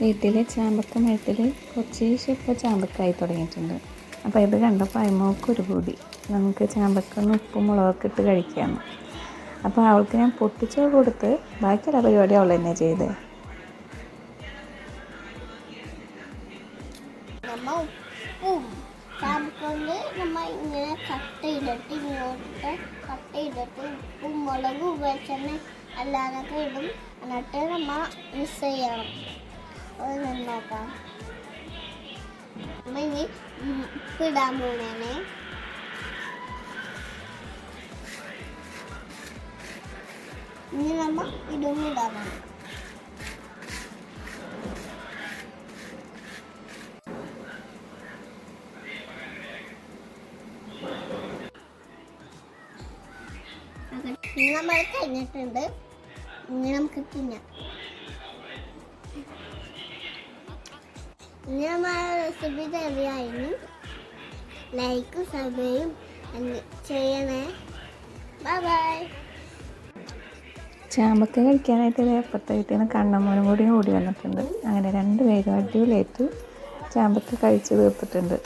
വീട്ടിൽ ചാമ്പക്ക മരത്തിൽ കുറച്ച് ഇപ്പോൾ ചാമ്പക്കായി തുടങ്ങിയിട്ടുണ്ട്. അപ്പോൾ ഇത് കണ്ടപ്പോൾ അമ്മയ്ക്ക് ഒരു കൂടി നമുക്ക് ചാമ്പക്ക ഒന്ന് ഉപ്പും മുളകൊക്കെ ഇട്ട് കഴിക്കാമെന്ന് അപ്പോൾ അവൾക്ക് ഞാൻ പൊട്ടിച്ച് കൊടുത്ത് ബാക്കിയുള്ള പരിപാടി അവൾ തന്നെ ചെയ്ത്. ഉപ്പും കട്ട് കട്ട് ഉപ്പും മുളകും വെളിച്ചെണ്ണ അല്ലാതൊക്കെ ഇടും. എന്നിട്ട് നമ്മൾ മിക്സ് ചെയ്യണം. നോക്കാം നമ്മ ഇനി ഇടാൻ പോണേനെ ഇനി നമ്മ ഇടും ഇടാൻ പോണം നമ്മൾ കഴിഞ്ഞിട്ടുണ്ട്. ഇനി നമുക്ക് തിന്നാം. ഇനി നമ്മളെ റെസിപ്പി തന്നെയായിരുന്നു ലൈക്കും സബയും ചെയ്യണേ. ബൈ ബൈ ചാമ്പക്ക കഴിക്കാനായിട്ട് അപ്പുറത്തെ വീട്ടിൽ നിന്ന് കണ്ണമ്മോനും കൂടി ഓടി വന്നിട്ടുണ്ട്. അങ്ങനെ രണ്ട് പേരും അടിപൊളിയായിട്ട് ചാമ്പക്ക കഴിച്ചു തീർത്തിട്ടുണ്ട്.